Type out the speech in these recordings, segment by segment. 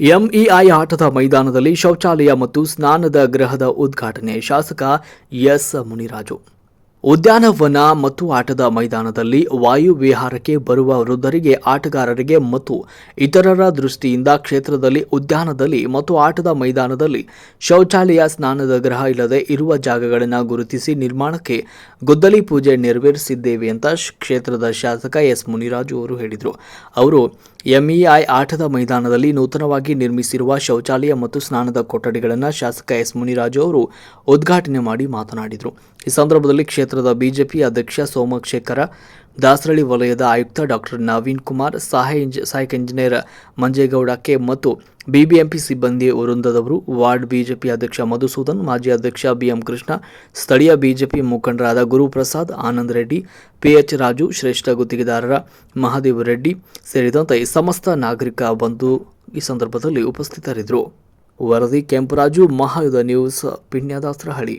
MEI ಆಟದ ಮೈದಾನದಲ್ಲಿ ಶೌಚಾಲಯ ಮತ್ತು ಸ್ನಾನದ ಗೃಹದ ಉದ್ಘಾಟನೆ ಶಾಸಕ ಎಸ್ ಮುನಿರಾಜು. ಉದ್ಯಾನವನ ಮತ್ತು ಆಟದ ಮೈದಾನದಲ್ಲಿ ವಾಯು ವಿಹಾರಕ್ಕೆ ಬರುವ ವೃದ್ಧರಿಗೆ, ಆಟಗಾರರಿಗೆ ಮತ್ತು ಇತರರ ದೃಷ್ಟಿಯಿಂದ ಕ್ಷೇತ್ರದಲ್ಲಿ ಉದ್ಯಾನದಲ್ಲಿ ಮತ್ತು ಆಟದ ಮೈದಾನದಲ್ಲಿ ಶೌಚಾಲಯ ಸ್ನಾನದ ಗ್ರಹ ಇಲ್ಲದೆ ಇರುವ ಜಾಗಗಳನ್ನು ಗುರುತಿಸಿ ನಿರ್ಮಾಣಕ್ಕೆ ಗುದ್ದಲಿ ಪೂಜೆ ನೆರವೇರಿಸಿದ್ದೇವೆ ಅಂತ ಕ್ಷೇತ್ರದ ಶಾಸಕ ಎಸ್. ಮುನಿರಾಜು ಅವರು ಹೇಳಿದರು. ಅವರು ಎಂಇಐ ಆಟದ ಮೈದಾನದಲ್ಲಿ ನೂತನವಾಗಿ ನಿರ್ಮಿಸಿರುವ ಶೌಚಾಲಯ ಮತ್ತು ಸ್ನಾನದ ಕೊಠಡಿಗಳನ್ನು ಶಾಸಕ ಎಸ್. ಮುನಿರಾಜು ಅವರು ಉದ್ಘಾಟನೆ ಮಾಡಿ ಮಾತನಾಡಿದರು. ಈ ಸಂದರ್ಭದಲ್ಲಿ ಕ್ಷೇತ್ರದ ಬಿಜೆಪಿ ಅಧ್ಯಕ್ಷ ಸೋಮಶೇಖರ, ದಾಸರಳ್ಳಿ ವಲಯದ ಆಯುಕ್ತ ಡಾಕ್ಟರ್ ನವೀನ್ ಕುಮಾರ್, ಸಹಾಯ ಸಹಾಯಕ ಇಂಜಿನಿಯರ್ ಮಂಜೇಗೌಡ ಕೆ ಮತ್ತು ಬಿಬಿಎಂಪಿ ಸಿಬ್ಬಂದಿ ವೃಂದದವರು, ವಾರ್ಡ್ ಬಿಜೆಪಿ ಅಧ್ಯಕ್ಷ ಮಧುಸೂದನ್, ಮಾಜಿ ಅಧ್ಯಕ್ಷ ಬಿಎಂ ಕೃಷ್ಣ, ಸ್ಥಳೀಯ ಬಿಜೆಪಿ ಮುಖಂಡರಾದ ಗುರುಪ್ರಸಾದ್ ಆನಂದ್ ರೆಡ್ಡಿ, ಪಿಎಚ್ ರಾಜು, ಶ್ರೇಷ್ಠ ಗುತ್ತಿಗೆದಾರರ ಮಹಾದೇವ ರೆಡ್ಡಿ ಸೇರಿದಂತೆ ಸಮಸ್ತ ನಾಗರಿಕ ಬಂಧು ಈ ಸಂದರ್ಭದಲ್ಲಿ ಉಪಸ್ಥಿತರಿದ್ದರು. ವರದಿ ಕೆಂಪರಾಜು ಮಹಾಯುಧ ನ್ಯೂಸ್, ಪಿಣ್ಯದಾಸ್ರಹಳ್ಳಿ.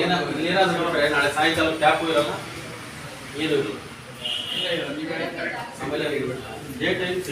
ಏನಾದ್ರು ನೋಡ್ರೆ ನಾಳೆ ಸಾಯಂಕಾಲ ಕ್ಯಾಪು ಇರಲ್ಲ? ಏನು ಇರಲ್ಲ ಆಮೇಲೆ ಡೇಟ್